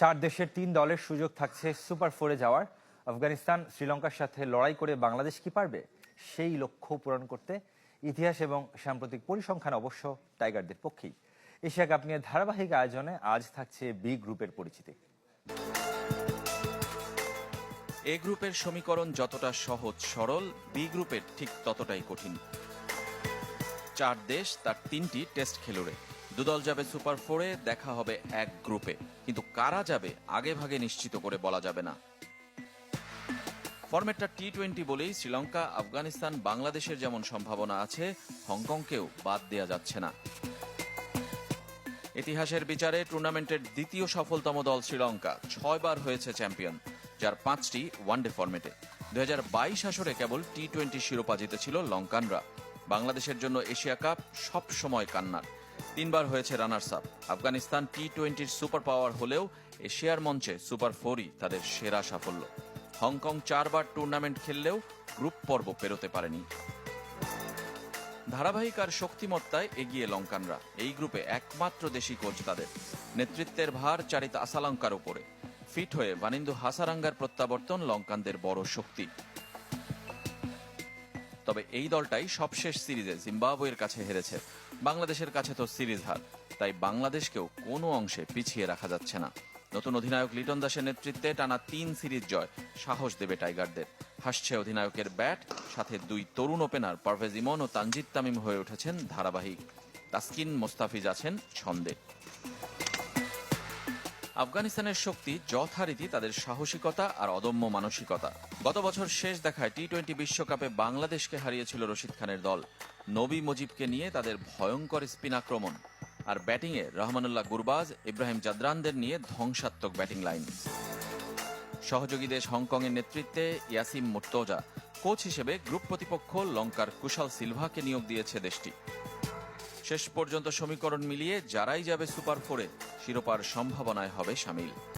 চার দেশের তিন দলের সুযোগ থাকছে সুপার ফোরে যাওয়ার। আফগানিস্তান, শ্রীলঙ্কার সাথে লড়াই করে বাংলাদেশ কি পারবে? সেই লক্ষ্য পূরণ করতে ইতিহাস এবং সাম্প্রতিক পরিসংখ্যান অবশ্য টাইগারদের পক্ষেই। এশিয়া কাপ নিয়ে ধারাবাহিক আয়োজনে আজ থাকছে বি গ্রুপের পরিচিতি। এ গ্রুপের সমীকরণ যতটা সহজ, সরল, বি গ্রুপের ঠিক ততটাই কঠিন। চার দেশ তার তিনটি টেস্ট খেলুড়ে দুদল যাবে সুপার ফোরে, দেখা হবে এক গ্রুপে। কিন্তু কারা যাবে, আগে ভাগে নিশ্চিত করে বলা যাবে না। ফরম্যাটটা টি টোয়েন্টি বলেই শ্রীলঙ্কা, আফগানিস্তান, বাংলাদেশের যেমন সম্ভাবনা আছে, হংকংকেও বাদ দেওয়া যাচ্ছে না। ইতিহাসের বিচারে টুর্নামেন্টের দ্বিতীয় সফলতম দল শ্রীলঙ্কা, ছয়বার হয়েছে চ্যাম্পিয়ন, যার পাঁচটি ওয়ানডে ফরম্যাটে। দুই হাজার বাইশ আসরে কেবল টি টোয়েন্টি শিরোপা জিতেছিল লঙ্কানরা। বাংলাদেশের জন্য এশিয়া কাপ সব সময় কান্নার। তিনবার হয়েছে রানার্স আপ। আফগানিস্তান টি টোয়েন্টির সুপার পাওয়ার হলেও এশিয়ার মঞ্চে সুপার ফোরই তাদের সেরা সাফল্য। হংকং চারবার টুর্নামেন্ট খেললেও গ্রুপ পর্ব পেরোতে পারেনি। ধারাবাহিক আর শক্তিমত্তায় এগিয়ে লঙ্কানরা। এই গ্রুপে একমাত্র দেশি কোচ তাদের। নেতৃত্বের ভার চারিত আসালঙ্কার উপরে। ফিট হয়ে বানিন্দু হাসারাঙ্গার প্রত্যাবর্তন লঙ্কানদের বড় শক্তি। তবে এই দলটাই সবশেষ সিরিজে জিম্বাবুয়ের কাছে হেরেছে। বাংলাদেশের কাছে তো সিরিজ হার, তাই বাংলাদেশকেও কোনো অংশে পিছিয়ে রাখা যাচ্ছে না। নতুন অধিনায়ক লিটন দাসের নেতৃত্বে টানা তিন সিরিজ জয়, সাহস দেবে টাইগারদের। হাসছে অধিনায়কের ব্যাট, সাথে দুই তরুণ ওপেনার পারভেজ ইমন ও তানজিদ তামিম হয়ে উঠেছেন ধারাবাহিক। তাসকিন মোস্তাফিজ আছেন ছন্দে। আফগানিস্তানের শক্তি যথারীতি তাদের সাহসিকতা আর অদম্য মানসিকতা। গত বছর শেষ দেখায় টি টোয়েন্টি বিশ্বকাপে বাংলাদেশকে হারিয়েছিল রশিদ খানের দল। নবী মুজিবকে নিয়ে তাদের ভয়ঙ্কর স্পিন আক্রমণ। আর ব্যাটিংয়ে রহমানুল্লাহ গুরবাজ, ইব্রাহিম জাদরানদের নিয়ে ধ্বংসাত্মক ব্যাটিং লাইন। সহযোগী দেশ হংকংয়ের নেতৃত্বে ইয়াসিম মুর্তজা, কোচ হিসেবে গ্রুপ প্রতিপক্ষ লঙ্কার কুশাল সিলভাকে নিয়োগ দিয়েছে দেশটি। শেষ পর্যন্ত সমীকরণ মিলিয়ে যারাই যাবে সুপার ফোরে শিরোপার সম্ভাবনায় হবে সামিল।